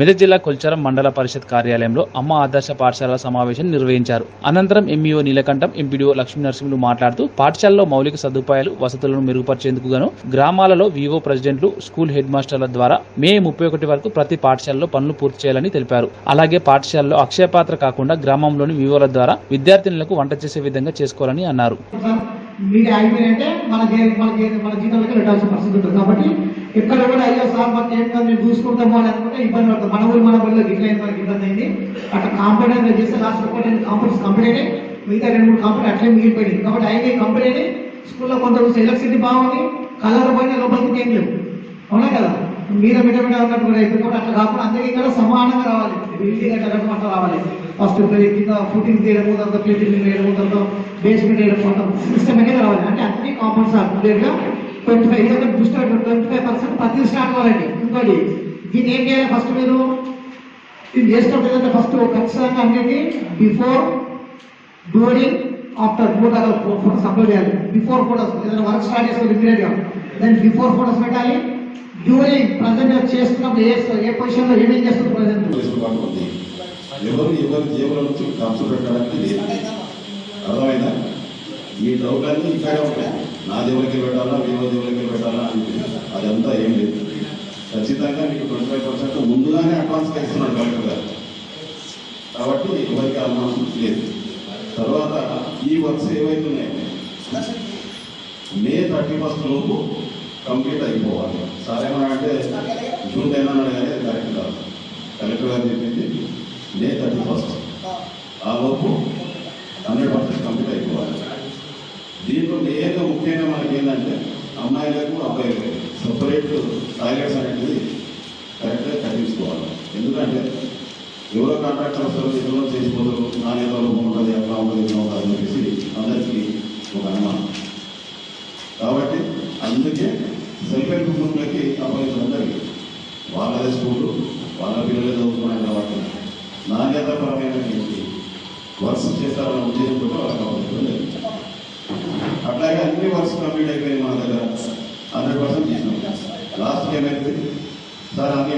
మెదక్ జిల్లా కొల్చారం మండల పరిషత్ కార్యాలయంలో అమ్మ ఆదర్శ పాఠశాల సమావేశం నిర్వహించారు. అనంతరం ఎంఈఓ నీలకంఠం ఎంపీడీఓ లక్ష్మీ నరసింహులు మాట్లాడుతూ పాఠశాలలో మౌలిక సదుపాయాలు వసతులను మెరుగుపరిచేందుకు గాను గ్రామాలలో వివో ప్రెసిడెంట్లు స్కూల్ హెడ్ మాస్టర్ల ద్వారా మే ముప్పై ఒకటి వరకు ప్రతి పాఠశాలలో పనులు పూర్తి చేయాలని తెలిపారు. అలాగే పాఠశాలలో అక్షయపాత్ర కాకుండా గ్రామంలోని వివోల ద్వారా విద్యార్థినులకు వంట చేసే విధంగా చేసుకోవాలని అన్నారు. మీరు ఆగిపోయినంటే మన మన మన జీతంలోకి వెళ్ళాల్సిన పరిస్థితి ఉంటుంది. కాబట్టి ఎక్కడ కూడా అయ్యో సార్ మాకు ఏం కాదు మేము చూసుకుంటాము అని అనుకుంటే ఇబ్బంది పడుతుంది మన ఊరు మన ఊళ్ళో ఇట్లా అయింది మనకి ఇబ్బంది అయింది? అట్లా కాంపిటెన్స్ చేస్తే లాస్ట్ ఒకటి కాంపిటెన్స్ కంపెనీ అయినాయి. మిగతా రెండు మూడు కంపెనీ అట్లే మిగిలిపోయింది కాబట్టి ఐటీ కంపెనీ స్కూల్లో కొంత ఎలక్ట్రిసిటీ బాగుంది. కలర్ పోయిన లోపలికి ఏం లేవు. అవునా కదా? మీద మిట మిట ఉన్నట్టు కూడా అయిపోయింది అట్లా కాకుండా అందరికీ ఇక్కడ సమానంగా రావాలి. బిల్డింగ్ అట్లా కట్టడం అట్లా రావాలి. ఫస్ట్ కింద ఫుటింగ్ తీయడము తర్వాత ప్లేటింగ్ వేయడము తర్వాత బేస్మెంట్ వేయడం సిస్టమ్ అనేది రావాలి. అంటే అన్ని కాంపౌండ్స్ అప్డేట్గా ట్వంటీ ఫైవ్ ఇదొక దృష్టి ట్వంటీ ఫైవ్ పర్సెంట్ ప్రతి స్టార్ట్ అవ్వాలండి ఇంకోటి దీన్ని ఏం చేయాలి ఫస్ట్ మీరు ఇది చేసినప్పుడు ఫస్ట్ ఖచ్చితంగా అన్నిటి బిఫోర్ డ్యూరింగ్ ఆఫ్టర్ మూడు రకాల ఫోటోస్ అప్లోడ్ చేయాలి. బిఫోర్ ఫోటోస్ ఏదైనా వర్క్ స్టార్ట్ చేస్తే ఇమీడియట్గా దాని బిఫోర్ ఫోటోస్ పెట్టాలి. డ్యూరింగ్ ప్రజెంట్ చేస్తున్నప్పుడు ఏ ఏ పొజిషన్లో ఏమేం చేస్తుంది ప్రజెంట్ ఎవరు ఎవరు ఎవరి నుంచి ఖర్చు పెట్టడానికి అర్థమైందా? ఈ సౌకర్యం ఇక్కడ ఉంటాయి నా దేవుడికి పెట్టాలా వేరే దేవుడికి పెట్టాలా అని అదంతా ఏం లేదు. ఖచ్చితంగా మీకు ట్వంటీ ఫైవ్ పర్సెంట్ ముందుగానే అడ్వాన్స్గా ఇస్తున్నాడు కలెక్టర్ గారు. కాబట్టి ఎవరికి అనుమానం లేదు. తర్వాత ఈ వర్క్స్ ఏవైతున్నాయి మే థర్టీ ఫస్ట్ లోపు కంప్లీట్ అయిపోవాలి. సార్ అంటే జూన్ టెన్ అన్నాడు కానీ కరెక్ట్ కాదు. కలెక్టర్ గారు చెప్పింది మే థర్టీ ఫస్ట్ ఆ లోపు హండ్రెడ్ పర్సెంట్ దీంట్లో మెయిన్గా ముఖ్యంగా మనకి ఏంటంటే అమ్మాయిలకు అబ్బాయిలకు సపరేట్ టాయిలెట్స్ అనేది కరెక్ట్గా కట్టించుకోవాలి. ఎందుకంటే ఎవరో కాంట్రాక్టర్ వస్తారు ఎవరో చేసిపోతారు నాణ్యతలో ఉంటుంది అట్లా ఉంటుంది ఇట్లా ఉంటుంది అని చెప్పేసి అందరికీ ఒక అనుమానం. కాబట్టి అందుకే సెల్ఫ్ హెల్ప్ గ్రూప్లకి అప్పగించడం జరిగింది వాళ్ళదే స్కూలు వాళ్ళ పిల్లలే చదువుకున్నాయి కాబట్టి నాణ్యతపరమైనటువంటి వర్క్స్ చేస్తారన్న ఉద్దేశంతో ಕೋರ್ಸ್ ಕಂಪ್ಲೀಟ್ అయిపోయింది మన దగ్గర 100% చేసాం లాస్ట్ ఏమైంది సార్ అన్నీ